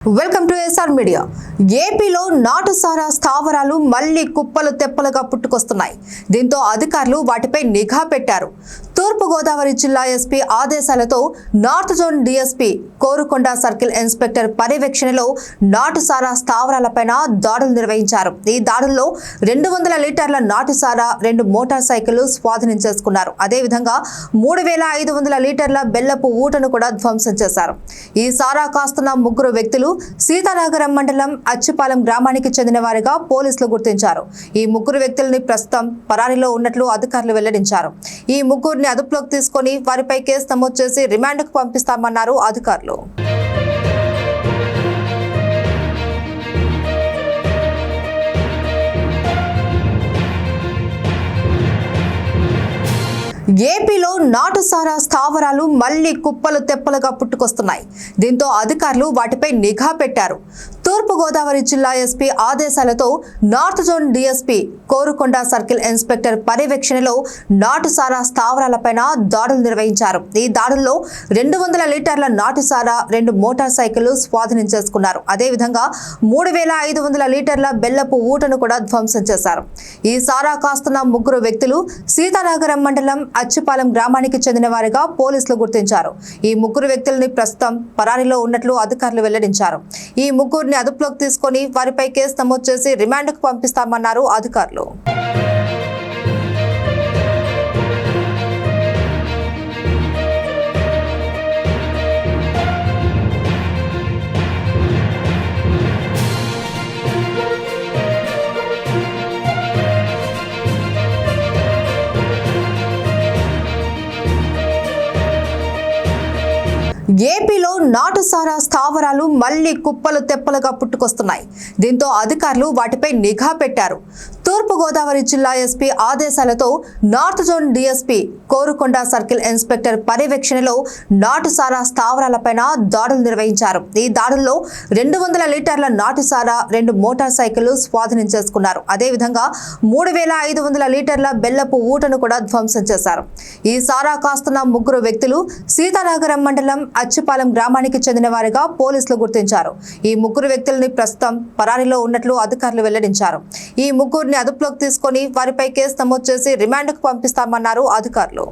Welcome to SR media ఏపీలో నాటు సారా స్థావరాలు మళ్ళీ కుప్పలు తెప్పలుగా పుట్టుకొస్తున్నాయి. దీంతో అధికారులు వాటిపై నిఘా పెట్టారు. తూర్పు గోదావరి జిల్లా ఎస్పీ ఆదేశాలతో north zone DSP Korukonda circle inspector పర్యవేక్షణలో నాటు సారా స్థావరాలపైన దాడులు నిర్వహించారు. ఈ దాడుల్లో రెండు వందల లీటర్ల నాటు సారా రెండు మోటార్ సైకిళ్ళు స్వాధీనం చేసుకున్నారు. అదేవిధంగా మూడు వేల ఐదు వందల లీటర్ల బెల్లపు ఊటను కూడా ధ్వంసం చేశారు. ఈ సారా కాస్తున్న ముగ్గురు వ్యక్తులు సీతానగరం మండలం అచ్చిపాలెం గ్రామానికి చెందిన వారిగా పోలీసులు గుర్తించారు. ఈ ముగ్గురు వ్యక్తులని ప్రస్తుతం పరారీలో ఉన్నట్లు అధికారులు వెల్లడించారు. ఈ ముగ్గురిని అదుపులోకి తీసుకొని వారిపై కేసు నమోదు చేసి రిమాండ్కు పంపిస్తామన్నారు అధికారులు. ఏపీలో నాటు సారా స్థావరాలు మళ్ళీ కుప్పలు తెప్పలుగా పుట్టుకొస్తున్నాయి. దీంతో అధికారులు వాటిపై నిఘా పెట్టారు. తూర్పు గోదావరి జిల్లా ఎస్పీ ఆదేశాలతో north zone DSP Korukonda circle inspector పర్యవేక్షణలో నాటుసారా స్థావరాలపైన దాడులు నిర్వహించారు. ఈ దాడుల్లో రెండు వందల లీటర్ల నాటుసారా రెండు మోటార్ సైకిళ్ళు స్వాధీనం చేసుకున్నారు. అదేవిధంగా మూడు వేల ఐదు వందల లీటర్ల బెల్లపు ఊటను కూడా ధ్వంసం చేశారు. ఈ సారా కాస్తున్న ముగ్గురు వ్యక్తులు సీతానగరం మండలం అచ్చిపాలెం గ్రామానికి చెందిన వారిగా పోలీసులు గుర్తించారు. ఈ ముగ్గురు వ్యక్తులని ప్రస్తుతం పరారీలో ఉన్నట్లు అధికారులు వెల్లడించారు. ఈ ముగ్గురిని అదుపులోకి తీసుకొని వారిపై కేసు నమోదు చేసి రిమాండ్కు పంపిస్తామన్నారు అధికారులు. ఏపీలో నాటు సారా స్థావరాలు మళ్ళీ కుప్పలు తెప్పలుగా పుట్టుకొస్తున్నాయి. దీంతో అధికారులు వాటిపై నిఘా పెట్టారు. తూర్పు గోదావరి జిల్లా ఎస్పీ ఆదేశాలతో north zone DSP Korukonda circle inspector పర్యవేక్షణలో నాటు సారా స్థావరాలపైన దాడులు నిర్వహించారు. ఈ దాడుల్లో రెండు వందల లీటర్ల నాటు సారా రెండు మోటార్ సైకిళ్ళు స్వాధీనం చేసుకున్నారు. అదేవిధంగా మూడు వేల ఐదు వందల లీటర్ల బెల్లపు ఊటను కూడా ధ్వంసం చేశారు. ఈ సారా కాస్తున్న ముగ్గురు వ్యక్తులు సీతానగరం మండలం మచ్చిపాలెం గ్రామానికి చెందిన వారిగా పోలీసులు గుర్తించారు. ఈ ముగ్గురు వ్యక్తులని ప్రస్తుతం పరారీలో ఉన్నట్లు అధికారులు వెల్లడించారు. ఈ ముగ్గురిని అదుపులోకి తీసుకొని వారిపై కేసు నమోదు చేసి రిమాండ్కు పంపిస్తామన్నారు అధికారులు.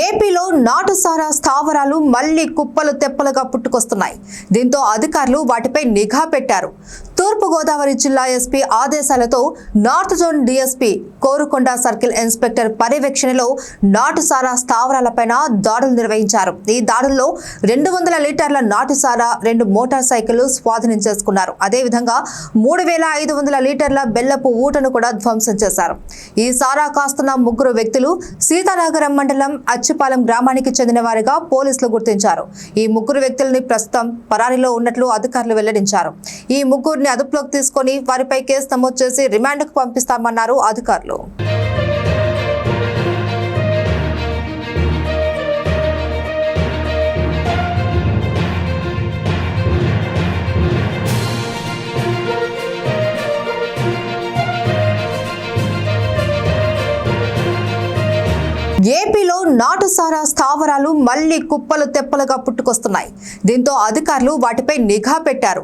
ఏపీలో నాటు సారా స్థావరాలు మళ్ళీ కుప్పలు తెప్పలుగా పుట్టుకొస్తున్నాయి. దీంతో అధికారులు వాటిపై నిఘా పెట్టారు. తూర్పు గోదావరి జిల్లా ఎస్పీ ఆదేశాలతో north zone DSP Korukonda circle inspector పర్యవేక్షణలో నాటు సారా స్థావరాలపైన దాడులు నిర్వహించారు. ఈ దాడుల్లో రెండు వందల లీటర్ల నాటు సారా రెండు మోటార్ సైకిళ్ళు స్వాధీనం చేసుకున్నారు. అదేవిధంగా మూడు వేల ఐదు వందల లీటర్ల బెల్లపు ఊటను కూడా ధ్వంసం చేశారు. ఈ సారా కాస్తున్న ముగ్గురు వ్యక్తులు సీతానగరం మండలం అచ్చిపాలెం గ్రామానికి చెందిన వారిగా పోలీసులు గుర్తించారు. ఈ ముగ్గురు వ్యక్తులని ప్రస్తుతం పరారీలో ఉన్నట్లు అధికారులు వెల్లడించారు. ఈ ముగ్గురు ముగ్గురిని అదుపులోకి తీసుకొని వారిపై కేసు నమోదు చేసి రిమాండ్కు పంపిస్తామన్నారు అధికారులు. ఏపీలో నాటు సారా స్థావరాలు మళ్ళీ కుప్పలు తెప్పలుగా పుట్టుకొస్తున్నాయి. దీంతో అధికారులు వాటిపై నిఘా పెట్టారు.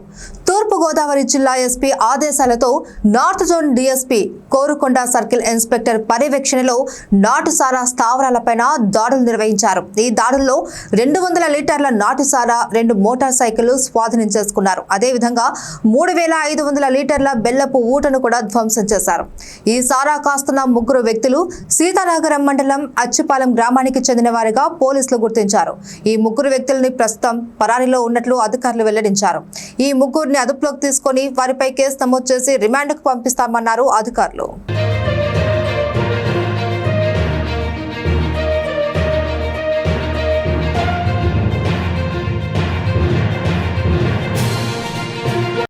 తూర్పుగోదావరి జిల్లా ఎస్పీ ఆదేశాలతో north zone DSP Korukonda circle inspector పర్యవేక్షణలో నాటుసారా స్థావరాలపైన దాడులు నిర్వహించారు. ఈ దాడుల్లో రెండు వందల లీటర్ల నాటుసారా రెండు మోటార్ సైకిళ్ళు స్వాధీనం చేసుకున్నారు. అదేవిధంగా మూడు వేల ఐదు వందల లీటర్ల బెల్లపు ఊటను కూడా ధ్వంసం చేశారు. ఈ సారా కాస్తున్న ముగ్గురు వ్యక్తులు సీతానగరం మండలం అచ్చిపాలెం గ్రామానికి చెందిన వారిగా పోలీసులు గుర్తించారు. ఈ ముగ్గురు వ్యక్తులని ప్రస్తుతం పరారీలో ఉన్నట్లు అధికారులు వెల్లడించారు. ఈ ముగ్గురిని అదుపులోకి తీసుకుని వారిపై కేసు నమోదు చేసి రిమాండ్కు పంపిస్తామన్నారు అధికారులు.